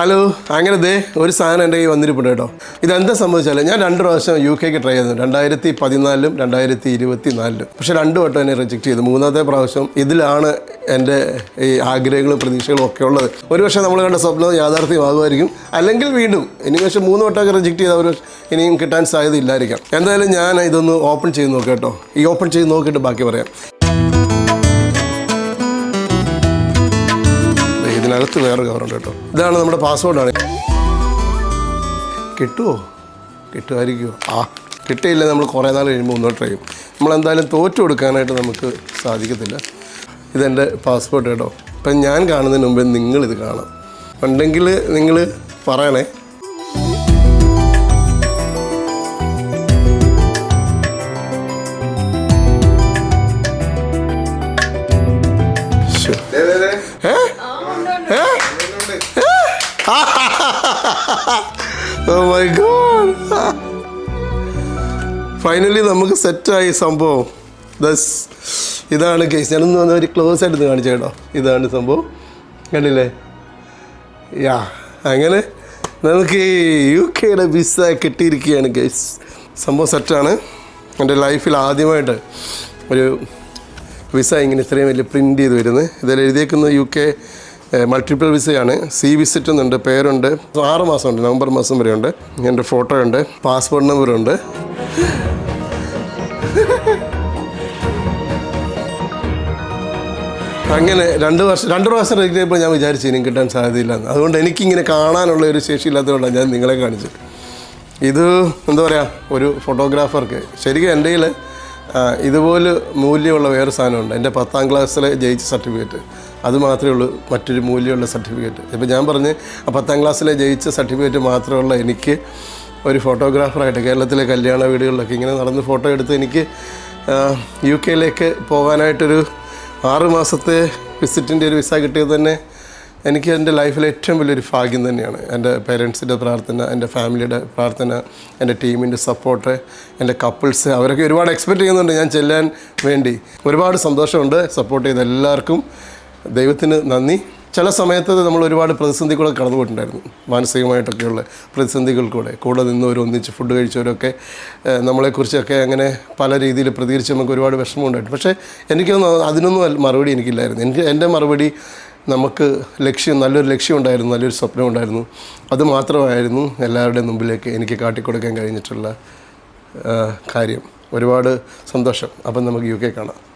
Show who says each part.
Speaker 1: Hello അങ്ങനെ ദേ ഒരു സാധനം എന്റെ കയ്യിൽ വന്നിരിപ്പുണ്ട് കേട്ടോ. ഇതെന്താ സംഭവിച്ചാൽ ഞാൻ രണ്ട് പ്രാവശ്യം യു കെക്ക് ട്രൈ ചെയ്തു രണ്ടായിരത്തി പതിനാലിലും രണ്ടായിരത്തി ഇരുപത്തി നാലിലും പക്ഷേ രണ്ട് വട്ടം എന്നെ റിജക്റ്റ് ചെയ്തു. മൂന്നാമത്തെ പ്രാവശ്യം ഇതിലാണ് എന്റെ ഈ ആഗ്രഹങ്ങളും പ്രതീക്ഷകളും ഒക്കെ ഉള്ളത്. ഒരു പക്ഷേ നമ്മൾ കണ്ട സ്വപ്നം യാഥാർത്ഥ്യമാകുമായിരിക്കും. അല്ലെങ്കിൽ വീണ്ടും ഇനി പക്ഷേ മൂന്ന് വട്ടമൊക്കെ റിജക്റ്റ് ചെയ്ത ഒരു ഇനിയും കിട്ടാൻ സാധ്യത ഇല്ലായിരിക്കാം. എന്തായാലും ഞാൻ ഇതൊന്ന് ഓപ്പൺ ചെയ്ത് നോക്കാം കേട്ടോ. ഈ ഓപ്പൺ ചെയ്ത് നോക്കിയിട്ട് ബാക്കി പറയാം. ഇതിനകത്ത് വേറെ കവറുണ്ട് കേട്ടോ. ഇതാണ് നമ്മുടെ പാസ്വേഡാണ് കിട്ടുമോ കിട്ടുമായിരിക്കുമോ ആ കിട്ടിയില്ല നമ്മൾ കുറേ നാൾ കഴിയുമ്പോൾ ഒന്നും ട്രൈ ചെയ്യും. നമ്മളെന്തായാലും തോറ്റു കൊടുക്കാനായിട്ട് നമുക്ക് സാധിക്കത്തില്ല. ഇതെന്റെ പാസ്പോർട്ട് കേട്ടോ. ഇപ്പം ഞാൻ കാണുന്നതിന് മുമ്പേ നിങ്ങളിത് കാണാം. ഉണ്ടെങ്കിൽ നിങ്ങൾ പറയണേ? ഏ? Oh മൈ ഗോഡ് ഫൈനലി നമുക്ക് സെറ്റായി സംഭവം. ദസ് ഇതാണ് കേസ് ഞാനൊന്ന് വന്ന ഒരു ക്ലോസ് ആയിട്ട് കാണിച്ചു കേട്ടോ. ഇതാണ് സംഭവം. കണ്ടില്ലേ? യാ അങ്ങനെ നമുക്ക് യു കെയുടെ വിസ കിട്ടിയിരിക്കുകയാണ് കേസ് സംഭവം സെറ്റാണ് എന്റെ ലൈഫിൽ ആദ്യമായിട്ട് ഒരു വിസ ഇങ്ങനെ ഇത്രയും വലിയ പ്രിന്റ് ചെയ്ത് വരുന്നത്. ഇതിൽ എഴുതിയേക്കുന്നത് യു കെ മൾട്ടിപ്പിൾ വിസയാണ് സി വിസിറ്റ് എന്നുണ്ട് പേരുണ്ട്. ആറ് മാസമുണ്ട് നവംബർ മാസം വരെ ഉണ്ട് എന്റെ ഫോട്ടോ ഉണ്ട് പാസ്പോർട്ട് നമ്പറുണ്ട് അങ്ങനെ രണ്ട് വർഷം രണ്ട് പ്രാവശ്യം ചെയ്തപ്പോൾ ഞാൻ വിചാരിച്ചു ഇനിയും കിട്ടാൻ സാധ്യതയില്ല എന്ന്. അതുകൊണ്ട് എനിക്കിങ്ങനെ കാണാനുള്ള ഒരു ശേഷി ഇല്ലാത്തതുകൊണ്ടാണ് ഞാൻ നിങ്ങളെ കാണിച്ചത്. ഇത് എന്താ പറയുക ഒരു ഫോട്ടോഗ്രാഫർക്ക് ശരിക്കും എന്റെ ഇതുപോലെ മൂല്യമുള്ള വേറെ സാധനമുണ്ട്. എന്റെ പത്താം ക്ലാസ്സിലെ ജയിച്ച സർട്ടിഫിക്കറ്റ് അത് മാത്രമേ ഉള്ളൂ മറ്റൊരു മൂല്യമുള്ള സർട്ടിഫിക്കറ്റ്. ഇപ്പോൾ ഞാൻ പറഞ്ഞ് പത്താം ക്ലാസ്സിലെ ജയിച്ച സർട്ടിഫിക്കറ്റ് മാത്രമുള്ള എനിക്ക് ഒരു ഫോട്ടോഗ്രാഫറായിട്ട് കേരളത്തിലെ കല്യാണ വീടുകളിലൊക്കെ ഇങ്ങനെ നടന്ന് ഫോട്ടോ എടുത്ത് എനിക്ക് യു കെയിലേക്ക് പോകാനായിട്ടൊരു ആറ് മാസത്തെ വിസിറ്റിന്റെ ഒരു വിസ കിട്ടിയത് തന്നെ എനിക്ക് എന്റെ ലൈഫിലെ ഏറ്റവും വലിയൊരു ഭാഗ്യം തന്നെയാണ്. എന്റെ പേരൻസിന്റെ പ്രാർത്ഥന എന്റെ ഫാമിലിയുടെ പ്രാർത്ഥന എന്റെ ടീമിന്റെ സപ്പോർട്ട് എന്റെ കപ്പിൾസ് അവരൊക്കെ ഒരുപാട് എക്സ്പെക്റ്റ് ചെയ്യുന്നുണ്ട് ഞാൻ ചെല്ലാൻ വേണ്ടി. ഒരുപാട് സന്തോഷമുണ്ട് സപ്പോർട്ട് ചെയ്ത എല്ലാവർക്കും. ദൈവത്തിന് നന്ദി. ചില സമയത്ത് നമ്മൾ ഒരുപാട് പ്രതിസന്ധി കൂടെ കടന്നു പോയിട്ടുണ്ടായിരുന്നു മാനസികമായിട്ടൊക്കെയുള്ള പ്രതിസന്ധികൾ കൂടെ കൂടെ നിന്നവരും ഒന്നിച്ച് ഫുഡ് കഴിച്ചവരൊക്കെ നമ്മളെക്കുറിച്ചൊക്കെ അങ്ങനെ പല രീതിയിൽ പ്രതികരിച്ച് നമുക്ക് ഒരുപാട് വിഷമം ഉണ്ടായിട്ട് പക്ഷേ എനിക്കൊന്നും അതിനൊന്നും മറുപടി എനിക്കില്ലായിരുന്നു. എനിക്ക് എന്റെ മറുപടി നമുക്ക് ലക്ഷ്യം നല്ലൊരു ലക്ഷ്യം ഉണ്ടായിരുന്നു നല്ലൊരു സ്വപ്നം ഉണ്ടായിരുന്നു അത് മാത്രമായിരുന്നു എല്ലാവരുടെയും മുമ്പിലേക്ക് എനിക്ക് കാട്ടിക്കൊടുക്കാൻ കഴിഞ്ഞിട്ടുള്ള കാര്യം. ഒരുപാട് സന്തോഷം. അപ്പം നമുക്ക് യു കെ കാണാം.